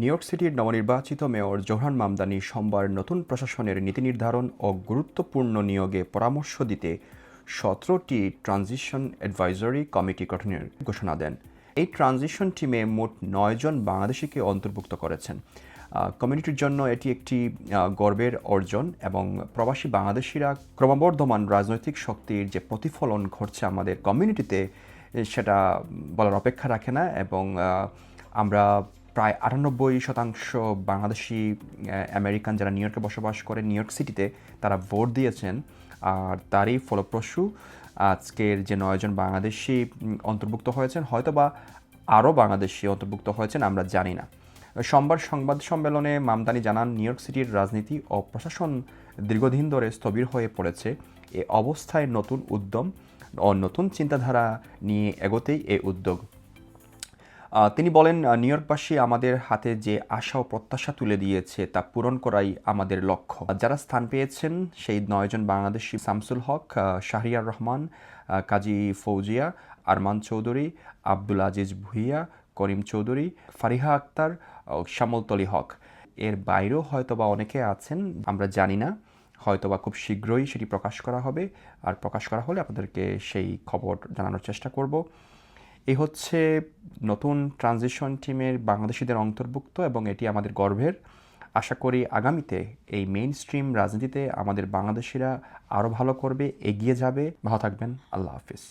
New York সিটির নবনির্বাচিত mayor Zohran Mamdani সোমবার নতুন প্রশাসনের নীতি নির্ধারণ ও গুরুত্বপূর্ণ নিয়োগে পরামর্শ দিতে সতেরোটি ট্রানজিশন অ্যাডভাইজরি কমিটি গঠনের ঘোষণা দেন। এই ট্রানজিশন টিমে মোট নয়জন বাংলাদেশিকে অন্তর্ভুক্ত করেছেন। কমিউনিটির জন্য এটি একটি গর্বের অর্জন এবং প্রবাসী বাংলাদেশিরা ক্রমবর্ধমান রাজনৈতিক শক্তির যে প্রতিফলন ঘটছে আমাদের কমিউনিটিতে সেটা বলার অপেক্ষা রাখে না এবং আমরা প্রায় আটানব্বই শতাংশ বাংলাদেশি আমেরিকান যারা নিউ ইয়র্কে বসবাস করে নিউ ইয়র্ক সিটিতে তারা ভোট দিয়েছেন। আর তারই ফলপ্রসূ আজকের যে নয়জন বাংলাদেশি অন্তর্ভুক্ত হয়েছেন, হয়তোবা আরও বাংলাদেশি অন্তর্ভুক্ত হয়েছেন, আমরা জানি না। সোমবার সংবাদ সম্মেলনে মামদানি জানান নিউ ইয়র্ক সিটির রাজনীতি ও প্রশাসন দীর্ঘদিন ধরে স্থবির হয়ে পড়েছে। এ অবস্থায় নতুন উদ্যম ও নতুন চিন্তাধারা নিয়ে এগোতেই এ উদ্যোগ তিনি বলেন নিউ ইয়র্কবাসী আমাদের হাতে যে আশা ও প্রত্যাশা তুলে দিয়েছে, তা পূরণ করাই আমাদের লক্ষ্য। যারা স্থান পেয়েছেন, সেই নয়জন বাংলাদেশি, শামসুল হক শাহরিয়ার রহমান কাজী ফৌজিয়া, আরমান চৌধুরী, আব্দুল আজিজ ভুইয়া, করিম চৌধুরী, ফারিহা আক্তার শ্যামলতলি হক। এর বাইরেও হয়তোবা অনেকে আছেন, আমরা জানি না। হয়তোবা খুব শীঘ্রই সেটি প্রকাশ করা হবে। আর প্রকাশ করা হলে আপনাদেরকে সেই খবর জানানোর চেষ্টা করব। এই হচ্ছে নতুন ট্রানজিশন টিমের বাংলাদেশিদের অন্তর্ভুক্ত এবং এটি আমাদের গর্বের। আশা করি আগামীতে এই মেইন স্ট্রিম রাজনীতিতে আমাদের বাংলাদেশিরা আরও ভালো করবে, এগিয়ে যাবে। ভালো থাকবেন। আল্লাহ হাফিজ।